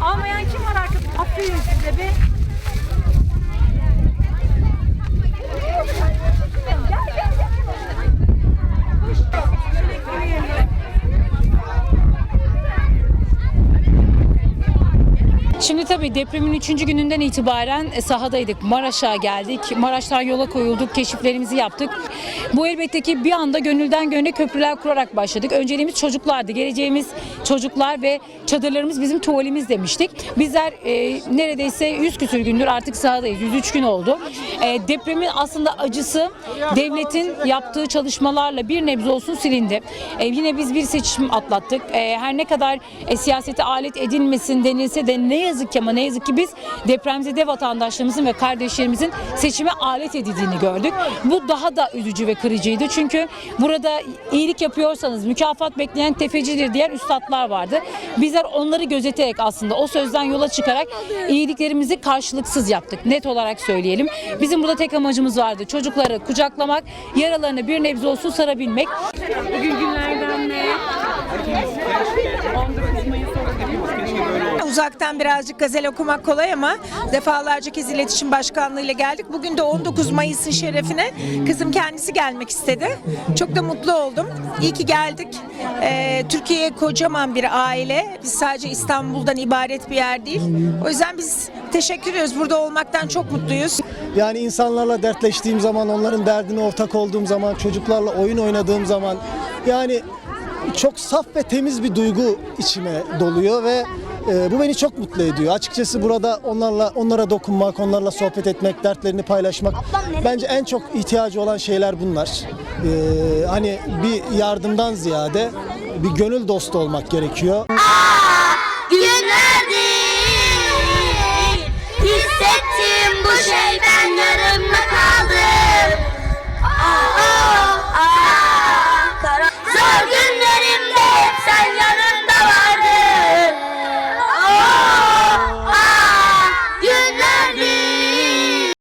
Almayan kim var arkada? Aferin size be. Şimdi tabii depremin 3. gününden itibaren e, sahadaydık. Maraş'a geldik. Maraş'tan yola koyulduk. Keşiflerimizi yaptık. Bu elbette ki bir anda gönülden gönüle köprüler kurarak başladık. Önceliğimiz çocuklardı. Geleceğimiz çocuklar ve çadırlarımız bizim tuvalimiz demiştik. Bizler e, neredeyse 100 küsür gündür artık sahadayız. 103 gün oldu. E, depremin aslında acısı devletin yaptığı çalışmalarla bir nebze olsun silindi. E, yine biz bir seçim atlattık. E, her ne kadar e, siyasete alet edilmesin denilse de ne yazık ki ama ne yazık ki biz depremzede vatandaşlarımızın ve kardeşlerimizin seçime alet edildiğini gördük. Bu daha da üzücü ve kırıcıydı. Çünkü burada iyilik yapıyorsanız mükafat bekleyen tefecidir diğer üstadlar vardı. Bizler onları gözeterek aslında o sözden yola çıkarak iyiliklerimizi karşılıksız yaptık. Net olarak söyleyelim. Bizim burada tek amacımız vardı. Çocukları kucaklamak, yaralarını bir nebze olsun sarabilmek. Bugün günlerden ne? 19 Mayıs Uzaktan birazcık gazel okumak kolay ama defalarca kez iletişim başkanlığıyla geldik. Bugün de 19 Mayıs'ın şerefine kızım kendisi gelmek istedi. Çok da mutlu oldum. İyi ki geldik. Ee, Türkiye kocaman bir aile. Biz sadece İstanbul'dan ibaret bir yer değil. O yüzden biz teşekkür ediyoruz. Burada olmaktan çok mutluyuz. Yani insanlarla dertleştiğim zaman, onların derdine ortak olduğum zaman, çocuklarla oyun oynadığım zaman yani çok saf ve temiz bir duygu içime doluyor ve e, bu beni çok mutlu ediyor. Açıkçası burada onlarla onlara dokunmak, onlarla sohbet etmek, dertlerini paylaşmak bence en çok ihtiyacı olan şeyler bunlar. E, hani bir yardımdan ziyade bir gönül dostu olmak gerekiyor.